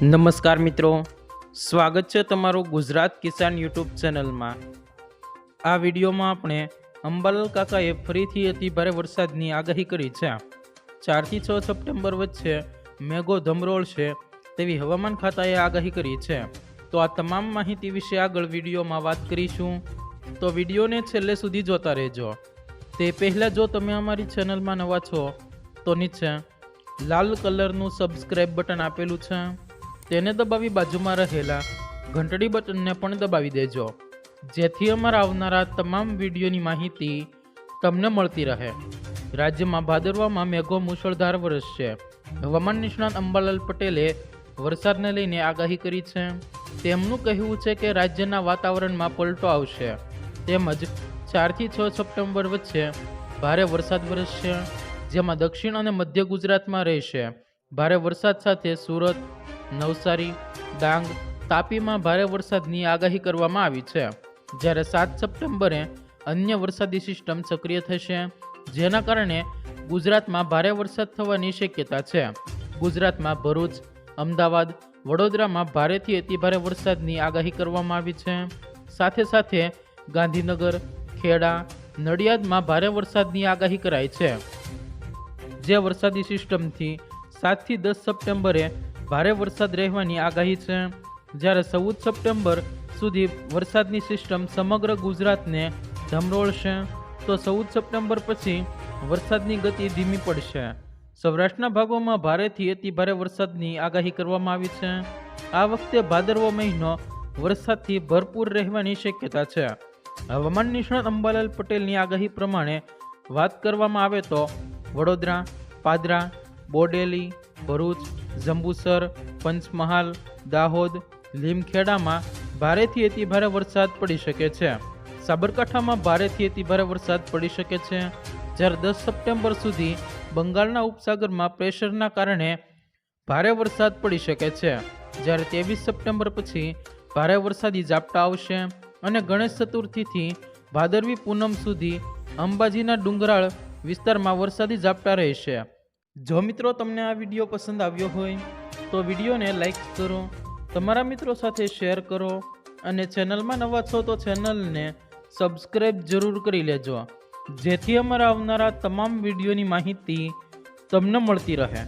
નમસ્કાર મિત્રો. સ્વાગત છે તમારું ગુજરાત કિસાન યુટ્યુબ ચેનલમાં. આ વિડીયોમાં આપણે અંબાલાલ કાકાએ ફરીથી અતિ ભારે વરસાદની આગાહી કરી છે. ચારથી છ સપ્ટેમ્બર વચ્ચે મેઘો ધમરોળશે તેવી હવામાન ખાતાએ આગાહી કરી છે. તો આ તમામ માહિતી વિશે આગળ વિડીયોમાં વાત કરીશું. તો વિડીયોને છેલ્લે સુધી જોતા રહેજો. તે પહેલાં જો તમે અમારી ચેનલમાં નવા છો, તો નીચે લાલ કલરનું સબસ્ક્રાઈબ બટન આપેલું છે. તેને દબાવી બાજુમાં રહેલા ઘંટડી બટનને પણ દબાવી દેજો. જેથી અમારા આવનારા તમામ વિડીયોની માહિતી તમને મળતી રહે. રાજ્યમાં ભાદરવામાં મેઘો મુશળધાર વરસશે. હવામાન નિષ્ણાત અંબાલાલ પટેલે વરસાદને લઈને આગાહી કરી છે. તેમનું કહેવું છે કે રાજ્યના વાતાવરણમાં પલટો આવશે. તેમજ ચારથી છ સપ્ટેમ્બર વચ્ચે ભારે વરસાદ વરસશે, જેમાં દક્ષિણ અને મધ્ય ગુજરાતમાં રહેશે. ભારે વરસાદ સાથે સુરત નવસારી, ડાંગ, તાપીમાં ભારે વરસાદની આગાહી કરવામાં આવી છે. જ્યારે સાત સપ્ટેમ્બરે અન્ય વરસાદી સિસ્ટમ સક્રિય થશે, જેના કારણે ગુજરાતમાં ભારે વરસાદ થવાની શક્યતા છે. ગુજરાતમાં ભરૂચ, અમદાવાદ, વડોદરામાં ભારેથી અતિભારે વરસાદની આગાહી કરવામાં આવી છે. સાથે સાથે ગાંધીનગર, ખેડા, નડિયાદમાં ભારે વરસાદની આગાહી કરાઈ છે. જે વરસાદી સિસ્ટમથી સાતથી દસ સપ્ટેમ્બરે ભારે વરસાદ રહેવાની આગાહી છે. જ્યારે ચૌદ સપ્ટેમ્બર સુધી વરસાદની સિસ્ટમ સમગ્ર ગુજરાતને ધમરોળશે, તો ચૌદ સપ્ટેમ્બર પછી વરસાદની ગતિ ધીમી પડશે. સૌરાષ્ટ્રના ભાગોમાં ભારેથી અતિભારે વરસાદની આગાહી કરવામાં આવી છે. આ વખતે ભાદરવો મહિનો વરસાદથી ભરપૂર રહેવાની શક્યતા છે. હવામાન નિષ્ણાત અંબાલાલ પટેલની આગાહી પ્રમાણે વાત કરવામાં આવે તો વડોદરા, પાદરા, બોડેલી ભરૂચ, જંબુસર, પંચમહાલ, દાહોદ, લીમખેડામાં ભારેથી અતિ ભારે વરસાદ પડી શકે છે. સાબરકાંઠામાં ભારેથી અતિ ભારે વરસાદ પડી શકે છે. જ્યારે દસ સપ્ટેમ્બર સુધી બંગાળના ઉપસાગરમાં પ્રેશરના કારણે ભારે વરસાદ પડી શકે છે. જ્યારે ત્રેવીસ સપ્ટેમ્બર પછી ભારે વરસાદી ઝાપટા આવશે અને ગણેશ ચતુર્થીથી ભાદરવી પૂનમ સુધી અંબાજીના ડુંગરાળ વિસ્તારમાં વરસાદી ઝાપટા રહેશે. જો મિત્રો તમને આ વીડિયો પસંદ આવ્યો હોય, તો વિડીયોને લાઇક કરો, તમારા મિત્રો સાથે શેર કરો અને ચેનલમાં નવા છો તો ચેનલને સબસ્ક્રાઈબ જરૂર કરી લેજો. જેથી અમારા આવનારા તમામ વિડીયોની માહિતી તમને મળતી રહે.